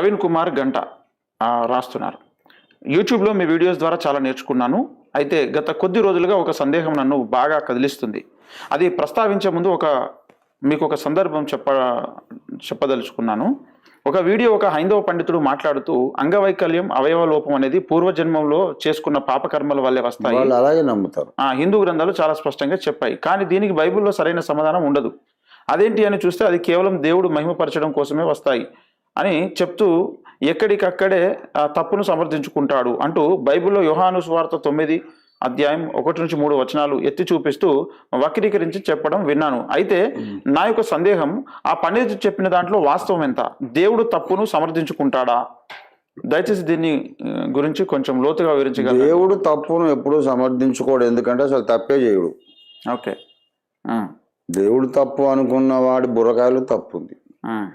ప్రవీణ్ కుమార్ గంట రాస్తున్నారు. యూట్యూబ్లో మీ వీడియోస్ ద్వారా చాలా నేర్చుకున్నాను. అయితే గత కొద్ది రోజులుగా ఒక సందేహం నన్ను బాగా కదిలిస్తుంది. అది ప్రస్తావించే ముందు ఒక మీకు ఒక సందర్భం చెప్ప చెప్పదలుచుకున్నాను. ఒక వీడియో ఒక హైందవ పండితుడు మాట్లాడుతూ అంగవైకల్యం అవయవ లోపం అనేది పూర్వజన్మంలో చేసుకున్న పాపకర్మల వల్లే వస్తాయి. అలాగే నమ్ముతారు. ఆ, హిందూ గ్రంథాలు చాలా స్పష్టంగా చెప్పాయి. కానీ దీనికి బైబిల్లో సరైన సమాధానం ఉండదు. అదేంటి అని చూస్తే అది కేవలం దేవుడు మహిమపరచడం కోసమే వస్తాయి. అని చెప్తూ ఎక్కడికక్కడే ఆ తప్పును సమర్థించుకుంటాడు అంటూ బైబిల్లో యోహాను సువార్త తొమ్మిది అధ్యాయం ఒకటి నుంచి మూడు వచనాలు ఎత్తి చూపిస్తూ వక్రీకరించి చెప్పడం విన్నాను. అయితే నా యొక్క సందేహం ఆ పండితుడు చెప్పిన దాంట్లో వాస్తవం ఎంత? దేవుడు తప్పును సమర్థించుకుంటాడా? దయచేసి దీన్ని గురించి కొంచెం లోతుగా వివరించగలరు? దేవుడు తప్పును ఎప్పుడూ సమర్థించుకోడు. ఎందుకంటే అసలు తప్పే చేయడు. ఓకే. దేవుడు తప్పు అనుకున్న వాడి బుర్రకాయలు తప్పు ఉంది ఉమ్,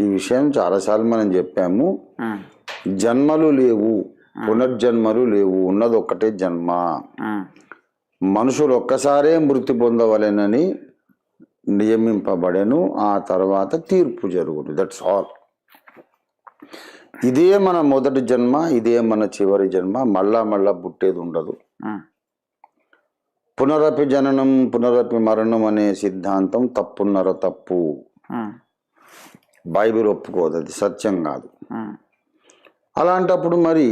ఈ విషయం చాలాసార్లు మనం చెప్పాము. జన్మలు లేవు. పునర్జన్మలు లేవు. ఉన్నది ఒక్కటే జన్మ మనుషులు ఒక్కసారే మృతి పొందవలెనని నియమింపబడెను. ఆ తర్వాత తీర్పు జరుగును. దట్స్ ఆల్ ఇదే మన మొదటి జన్మ ఇదే మన చివరి జన్మ. మళ్ళా మళ్ళా పుట్టేది ఉండదు. పునరపి జననం పునరపి మరణం అనే సిద్ధాంతం తప్పున్నర తప్పు. బైబిల్ ఒప్పుకోదు అది సత్యం కాదు. అలాంటప్పుడు మరి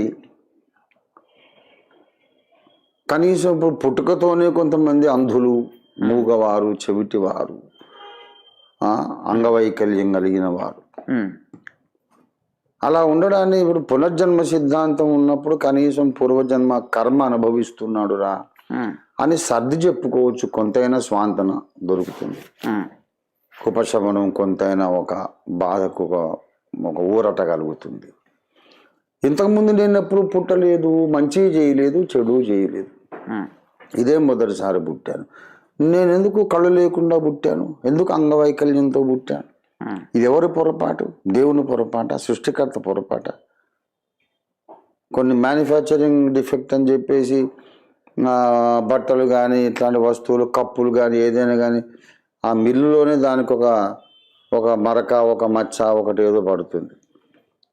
కనీసం ఇప్పుడు పుట్టుకతోనే కొంతమంది అంధులు మూగవారు చెవిటివారు అంగవైకల్యం కలిగిన వారు. అలా ఉండడాన్ని ఇప్పుడు పునర్జన్మ సిద్ధాంతం ఉన్నప్పుడు కనీసం పూర్వజన్మ కర్మ అనుభవిస్తున్నాడురా అని సర్ది చెప్పుకోవచ్చు కొంతైనా స్వాంతన దొరుకుతుంది. ఉపశమనం కొంతైనా ఒక బాధకు ఒక ఊరట కలుగుతుంది. ఇంతకుముందు నేను ఎప్పుడు పుట్టలేదు మంచి చేయలేదు చెడు చేయలేదు. ఇదే మొదటిసారి పుట్టాను. నేను ఎందుకు కళ్ళు లేకుండా పుట్టాను? ఎందుకు అంగవైకల్యంతో పుట్టాను? ఇది ఎవరి పొరపాటు? దేవుని పొరపాట సృష్టికర్త పొరపాట. కొన్ని మ్యానుఫ్యాక్చరింగ్ డిఫెక్ట్ అని చెప్పేసి బట్టలు కానీ ఇట్లాంటి వస్తువులు కప్పులు కానీ ఏదైనా కానీ ఆ మిల్లులోనే దానికి ఒక ఒక మరక ఒక మచ్చ ఒకటి ఏదో పడుతుంది.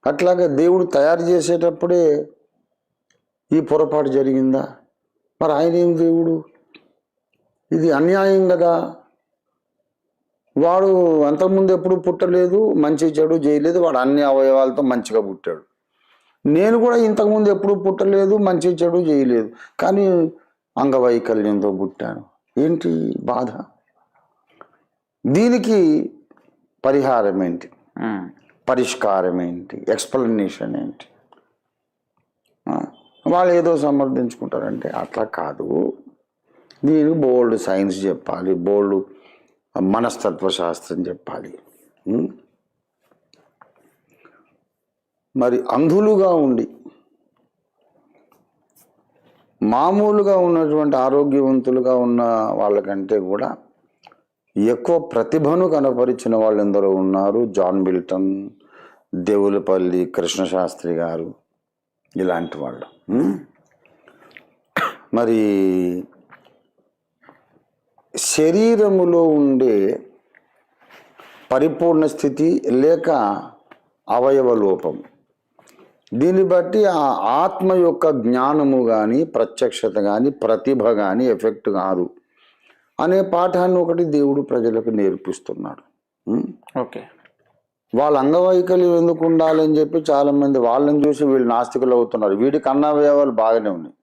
అట్లాగే దేవుడు తయారు చేసేటప్పుడే ఈ పొరపాటు జరిగిందా? మరి ఆయన ఏం దేవుడు? ఇది అన్యాయం కదా. వాడు అంతకుముందు ఎప్పుడు పుట్టలేదు మంచి చెడు చేయలేదు వాడు అన్ని అవయవాలతో మంచిగా పుట్టాడు. నేను కూడా ఇంతకుముందు ఎప్పుడు పుట్టలేదు మంచి చెడు చేయలేదు కానీ అంగవైకల్యంతో పుట్టాను. ఏంటి బాధ? దీనికి పరిహారం ఏంటి? పరిష్కారం ఏంటి? ఎక్స్ప్లెనేషన్ ఏంటి? వాళ్ళు ఏదో సమర్థించుకుంటారంటే అట్లా కాదు. దీనికి బోల్డ్ సైన్స్ చెప్పాలి బోల్డ్ మనస్తత్వ శాస్త్రం చెప్పాలి? మరి అంధులుగా ఉండి మామూలుగా ఉన్నటువంటి ఆరోగ్యవంతులుగా ఉన్న వాళ్ళకంటే కూడా ఎక్కువ ప్రతిభను కనపరిచిన వాళ్ళు ఉన్నారు. జాన్ మిల్టన్ దేవులపల్లి కృష్ణశాస్త్రి గారు ఇలాంటి వాళ్ళు. మరి శరీరములో ఉండే పరిపూర్ణ స్థితి లేక అవయవ లోపం. దీన్ని బట్టి ఆ ఆత్మ యొక్క జ్ఞానము కానీ ప్రత్యక్షత కానీ ప్రతిభ కానీ ఎఫెక్ట్ కాదు. అనే పాఠాన్ని ఒకటి దేవుడు ప్రజలకు నేర్పిస్తున్నాడు? ఓకే. వాళ్ళ అంగవైకల్యం ఎందుకు ఉండాలని చెప్పి చాలా మంది వాళ్ళని చూసి వీళ్ళు నాస్తికులు అవుతున్నారు. వీడికి అన్నవయవాలు బాగానే ఉన్నాయి.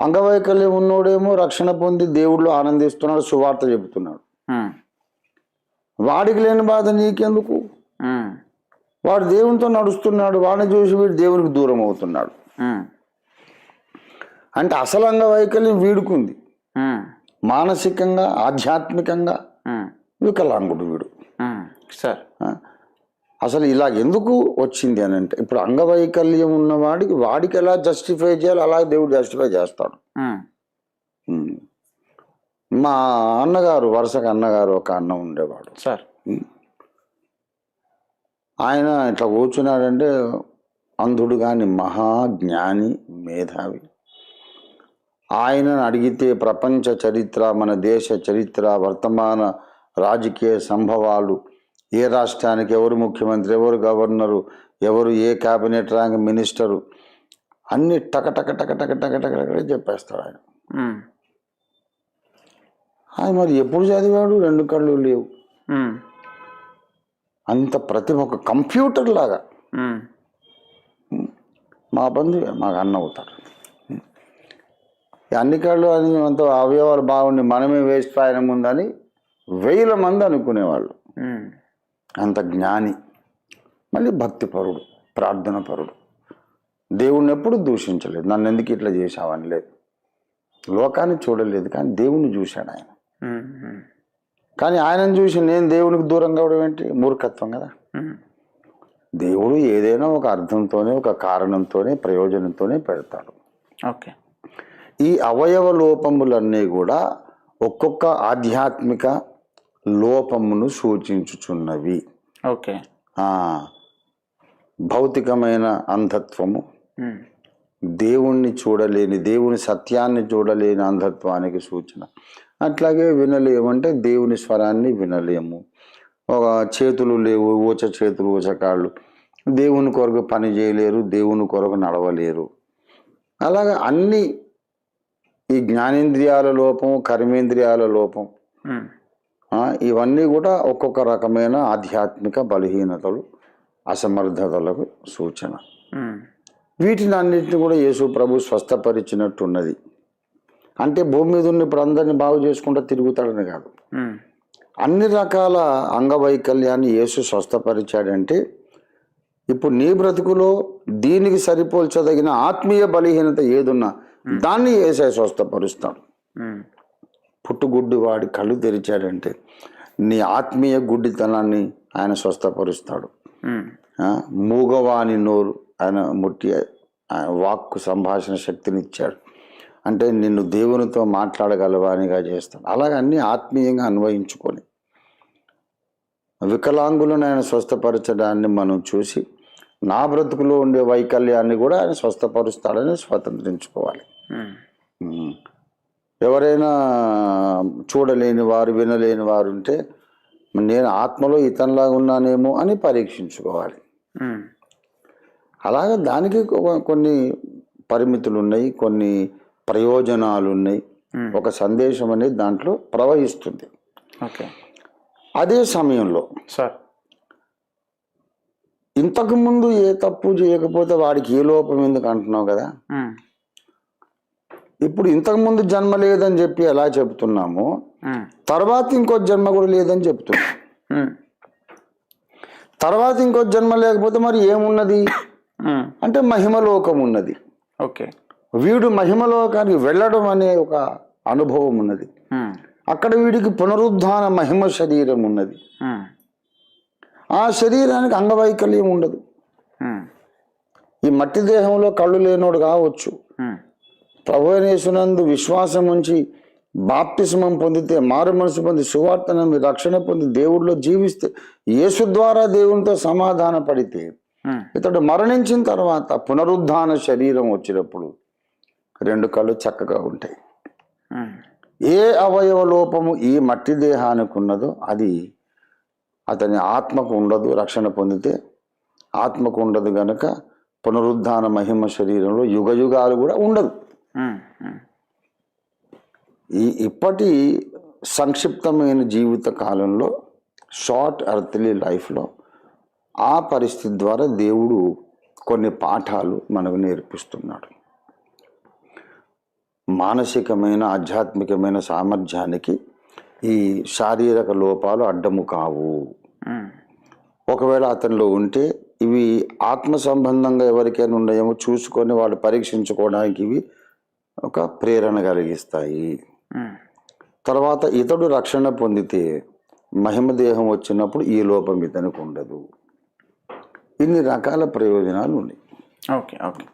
అంగవైకల్యం ఉన్నోడేమో రక్షణ పొంది దేవుళ్ళు ఆనందిస్తున్నాడు సువార్త చెబుతున్నాడు. వాడికి లేని బాధ నీకెందుకు? వాడు దేవునితో నడుస్తున్నాడు వాడిని చూసి వీడు దేవునికి దూరం అవుతున్నాడు. అంటే అసలు అంగవైకల్యం వీడుకుంది మానసికంగా ఆధ్యాత్మికంగా వికలాంగుడు వీడు. సార్? అసలు ఇలా ఎందుకు వచ్చింది అని అంటే ఇప్పుడు అంగవైకల్యం ఉన్నవాడికి వాడికి ఎలా జస్టిఫై చేయాలి అలా దేవుడు జస్టిఫై చేస్తాడు. మా అన్నగారు వరుసగా అన్నగారు ఒక అన్న ఉండేవాడు. సార్. ఆయన ఇట్లా కూర్చున్నాడంటే అంధుడు కాని మహాజ్ఞాని మేధావి. ఆయనను అడిగితే ప్రపంచ చరిత్ర మన దేశ చరిత్ర వర్తమాన రాజకీయ సంభవాలు. ఏ రాష్ట్రానికి ఎవరు ముఖ్యమంత్రి ఎవరు గవర్నరు ఎవరు ఏ క్యాబినెట్ ర్యాంక్ మినిస్టరు? అన్ని టక టక టక టక టక టక చెప్పేస్తాడు ఆయన. ఆయన మరి ఎప్పుడు చదివాడు? రెండు కళ్ళు లేవు. అంత ప్రతిభ ఒక కంప్యూటర్ లాగా. మా బంధువే మాకు అన్న అవుతాడు. అన్ని కళ్ళు అని అంత అవయవాలు బాగుండి మనమే వేస్ట్ ఆయన ముందని వేల మంది అనుకునేవాళ్ళు. అంత జ్ఞాని. మళ్ళీ భక్తిపరుడు ప్రార్థన పరుడు. దేవుణ్ణి ఎప్పుడు దూషించలేదు. నన్ను ఎందుకు ఇట్లా చేశావని లేదు. లోకాన్ని చూడలేదు కానీ దేవుణ్ణి చూశాడు ఆయన. కానీ ఆయనను చూసి నేను దేవునికి దూరం కావడం ఏంటి? మూర్ఖత్వం కదా. దేవుడు ఏదైనా ఒక అర్థంతోనే ఒక కారణంతోనే ప్రయోజనంతోనే పెడతాడు. ఓకే. ఈ అవయవ లోపములన్నీ కూడా ఒక్కొక్క ఆధ్యాత్మిక లోపమును సూచించుచున్నవి. ఓకే. భౌతికమైన అంధత్వము. దేవుణ్ణి చూడలేని దేవుని సత్యాన్ని చూడలేని అంధత్వానికి సూచన. అట్లాగే వినలేమంటే దేవుని స్వరాన్ని వినలేము. ఒక చేతులు లేవు ఊచ చేతులు ఊచకాళ్ళు దేవుని కొరకు పని చేయలేరు దేవుని కొరకు నడవలేరు. అలాగా అన్ని ఈ జ్ఞానేంద్రియాల లోపం కర్మేంద్రియాల లోపం. ఇవన్నీ కూడా ఒక్కొక్క రకమైన ఆధ్యాత్మిక బలహీనతలు అసమర్థతలకు సూచన. వీటిని అన్నింటిని కూడా యేసు ప్రభు స్వస్థపరిచినట్టున్నది. అంటే భూమి మీద ఉన్న ఇప్పుడు అందరిని బాగు చేసుకుంటూ తిరుగుతాడని కాదు. అన్ని రకాల అంగవైకల్యాన్ని యేసు స్వస్థపరిచాడంటే ఇప్పుడు నీ బ్రతుకులో దీనికి సరిపోల్చదగిన ఆత్మీయ బలహీనత ఏదున్నా దాన్ని ఏసే స్వస్థపరుస్తాడు. పుట్టుగుడ్డి వాడి కళ్ళు తెరిచాడంటే నీ ఆత్మీయ గుడ్డితనాన్ని ఆయన స్వస్థపరుస్తాడు. మూగవాని నోరు ఆయన ముట్టి వాక్కు సంభాషణ శక్తిని ఇచ్చాడు అంటే నిన్ను దేవునితో మాట్లాడగలవానిగా చేస్తాడు. అలాగ అన్ని ఆత్మీయంగా అన్వయించుకొని వికలాంగులను ఆయన స్వస్థపరచడాన్ని మనం చూసి నా బ్రతుకులో ఉండే వైకల్యాన్ని కూడా ఆయన స్వస్థపరుస్తాడని స్వతంత్రించుకోవాలి. ఎవరైనా చూడలేని వారు వినలేని వారు ఉంటే నేను ఆత్మలో ఇతనిలాగా ఉన్నానేమో అని పరీక్షించుకోవాలి. అలాగే దానికి కొన్ని పరిమితులు ఉన్నాయి కొన్ని ప్రయోజనాలు ఉన్నాయి ఒక సందేశం అనేది దాంట్లో ప్రవహిస్తుంది. ఓకే. అదే సమయంలో సార్. ఇంతకు ముందు ఏ తప్పు చేయకపోతే వాడికి ఏ లోపం ఎందుకు అంటున్నావు కదా? ఇప్పుడు ఇంతకు ముందు జన్మ లేదని చెప్పి ఎలా చెప్తున్నామో ఉమ్, తర్వాత ఇంకో జన్మ కూడా లేదని చెప్తున్నాం. తర్వాత ఇంకో జన్మ లేకపోతే మరి ఏమున్నది? అంటే మహిమలోకం ఉన్నది. ఓకే. వీడు మహిమలోకానికి వెళ్ళడం అనే ఒక అనుభవం ఉన్నది. అక్కడ వీడికి పునరుద్ధాన మహిమ శరీరం ఉన్నది. ఆ. శరీరానికి అంగవైకల్యం ఉండదు. ఈ మట్టి దేహంలో కళ్ళు లేనోడు కావచ్చు. ప్రభునేసునందు విశ్వాసం ఉంచి బాప్తిస్మం పొందితే మారు మనసు పొంది సువార్తను నమ్మి రక్షణ పొంది దేవుడిలో జీవిస్తే యేసు ద్వారా దేవునితో సమాధాన పడితే ఉమ్, ఇతడు మరణించిన తర్వాత పునరుద్ధాన శరీరం వచ్చినప్పుడు రెండు కళ్ళు చక్కగా ఉంటాయి. ఉమ్, ఏ అవయవ లోపము ఈ మట్టి దేహానికి ఉన్నదో అది అతని ఆత్మకు ఉండదు రక్షణ పొందితే ఆత్మకు ఉండదు గనుక పునరుద్ధాన మహిమ శరీరంలో యుగ యుగాలు కూడా ఉండదు. ఈ ఇప్పటి సంక్షిప్తమైన జీవిత కాలంలో షార్ట్ అర్త్లీ లైఫ్లో ఆ పరిస్థితి ద్వారా దేవుడు కొన్ని పాఠాలు మనకు నేర్పిస్తున్నాడు. మానసికమైన ఆధ్యాత్మికమైన సామర్థ్యానికి ఈ శారీరక లోపాలు అడ్డము కావు. ఒకవేళ అతనిలో ఉంటే ఇవి ఆత్మ సంబంధంగా ఎవరికైనా ఉన్నాయేమో చూసుకొని వాళ్ళు పరీక్షించుకోవడానికి ఇవి ఒక ప్రేరణ కలిగిస్తాయి. తర్వాత ఇతడు రక్షణ పొందితే మహిమ దేహం వచ్చినప్పుడు ఈ లోపం ఇతనికి ఉండదు. ఇన్ని రకాల ప్రయోజనాలు ఉన్నాయి ఓకే ఓకే.